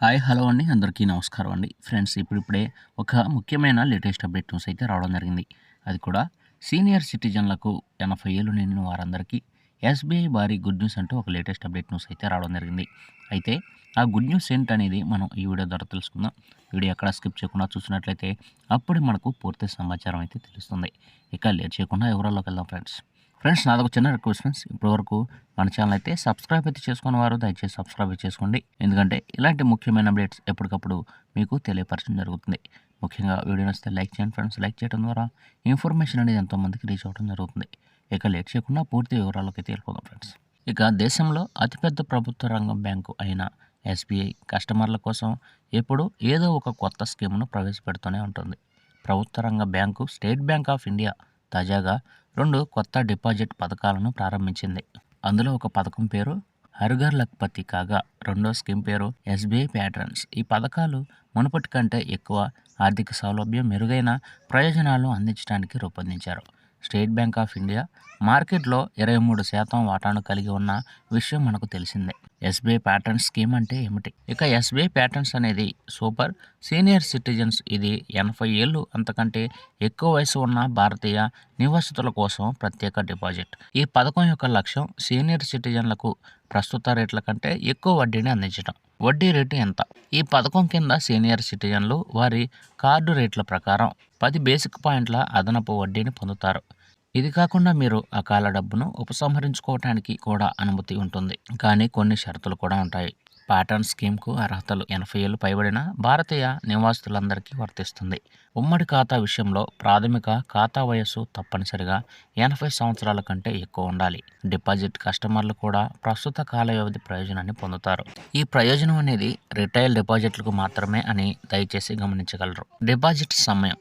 Hi hello అండి. అందరికీ నమస్కారం అండి. ఫ్రెండ్స్ ఇప్పుడిప్పుడే ఒక ముఖ్యమైన లేటెస్ట్ అప్డేట్ న్యూస్ అయితే రావడం జరిగింది. అది కూడా సీనియర్ సిటిజన్లకు ఎనభై ఏళ్ళు నిండిన వారందరికీ ఎస్బీఐ భారీ గుడ్ న్యూస్ అంటూ ఒక లేటెస్ట్ అప్డేట్ న్యూస్ అయితే రావడం జరిగింది. అయితే ఆ గుడ్ న్యూస్ ఏంటనేది మనం ఈ వీడియో ద్వారా తెలుసుకుందాం. వీడియో ఎక్కడ స్కిప్ చేయకుండా చూసినట్లయితే అప్పుడే మనకు పూర్తి సమాచారం అయితే తెలుస్తుంది. ఇక లేట్ చేయకుండా వివరాల్లోకి వెళ్దాం ఫ్రెండ్స్. ఫ్రెండ్స్ నాదొక చిన్న రిక్వెస్ట్ ఫ్రెండ్స్. ఇప్పటివరకు మన ఛానల్ అయితే సబ్స్క్రైబ్ అయితే చేసుకున్న వారు దయచేసి సబ్స్క్రైబ్ చేసుకోండి. ఎందుకంటే ఇలాంటి ముఖ్యమైన అప్డేట్స్ ఎప్పటికప్పుడు మీకు తెలియపరచడం జరుగుతుంది. ముఖ్యంగా వీడియో నచ్చితే లైక్ చేయండి ఫ్రెండ్స్. లైక్ చేయడం ద్వారా ఇన్ఫర్మేషన్ అనేది ఎంతోమందికి రీచ్ అవ్వడం జరుగుతుంది. ఇక లేట్ చేయకుండా పూర్తి వివరాలకి అయితే వెళ్ళిపోదాం ఫ్రెండ్స్. ఇక దేశంలో అతిపెద్ద ప్రభుత్వ రంగం బ్యాంకు అయిన ఎస్బీఐ కస్టమర్ల కోసం ఎప్పుడు ఏదో ఒక కొత్త స్కీమ్ను ప్రవేశపెడుతూనే ఉంటుంది. ప్రభుత్వ రంగ bank state bank of India తాజాగా రెండు కొత్త డిపాజిట్ పథకాలను ప్రారంభించింది. అందులో ఒక పథకం పేరు హర్ఘర్ లక్పతి కాగా రెండో స్కీమ్ పేరు ఎస్బీఐ ప్యాటర్న్స్. ఈ పథకాలు మునుపటి కంటే ఎక్కువ ఆర్థిక సౌలభ్యం మెరుగైన ప్రయోజనాలను అందించడానికి రూపొందించారు. స్టేట్ బ్యాంక్ ఆఫ్ ఇండియా మార్కెట్లో ఇరవై మూడు శాతం వాటాను కలిగి ఉన్న విషయం మనకు తెలిసిందే. ఎస్బీఐ ప్యాటర్న్ స్కీమ్ అంటే ఏమిటి? ఇక ఎస్బీఐ ప్యాటర్న్స్ అనేది సూపర్. సీనియర్ సిటిజన్స్ ఇది ఎనభై ఏళ్ళు అంతకంటే ఎక్కువ వయసు ఉన్న భారతీయ నివాసితుల కోసం ప్రత్యేక డిపాజిట్. ఈ పథకం యొక్క లక్ష్యం సీనియర్ సిటిజన్లకు ప్రస్తుత రేట్ల కంటే ఎక్కువ వడ్డీని అందించడం వడ్డీ రేటు ఎంత? ఈ పథకం కింద సీనియర్ సిటిజన్లు వారి కార్డు రేట్ల ప్రకారం పది బేసిక్ పాయింట్ల అదనపు వడ్డీని పొందుతారు. ఇది కాకుండా మీరు అకాల డబ్బును ఉపసంహరించుకోవటానికి కూడా అనుమతి ఉంటుంది. కానీ కొన్ని షరతులు కూడా ఉంటాయి. పాటర్న్ స్కీమ్కు అర్హతలు ఎనభై ఏళ్ళు పైబడిన భారతీయ నివాసితులందరికీ వర్తిస్తుంది. ఉమ్మడి ఖాతా విషయంలో ప్రాథమిక ఖాతా వయస్సు తప్పనిసరిగా ఎనభై సంవత్సరాల కంటే ఎక్కువ ఉండాలి. డిపాజిట్ కస్టమర్లు కూడా ప్రస్తుత కాల వ్యవధి ప్రయోజనాన్ని పొందుతారు. ఈ ప్రయోజనం అనేది రిటైల్ డిపాజిట్లకు మాత్రమే అని దయచేసి గమనించగలరు. డిపాజిట్ సమయం.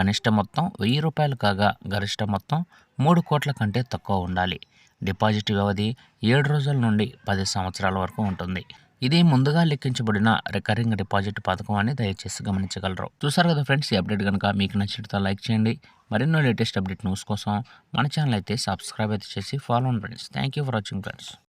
కనిష్ట మొత్తం వెయ్యి రూపాయలు కాగా గరిష్ట మొత్తం మూడు కోట్ల కంటే తక్కువ ఉండాలి. డిపాజిట్ వ్యవధి ఏడు రోజుల నుండి పది సంవత్సరాల వరకు ఉంటుంది. ఇది ముందుగా లెక్కించబడిన రికరింగ్ డిపాజిట్ పథకం అని దయచేసి గమనించగలరు. చూసారు కదా ఫ్రెండ్స్ ఈ అప్డేట్ కనుక మీకు నచ్చితే లైక్ చేయండి. మరెన్నో లేటెస్ట్ అప్డేట్ న్యూస్ కోసం మన ఛానల్ అయితే సబ్స్క్రైబ్ అయితే చేసి follow and friends. Thank you for watching friends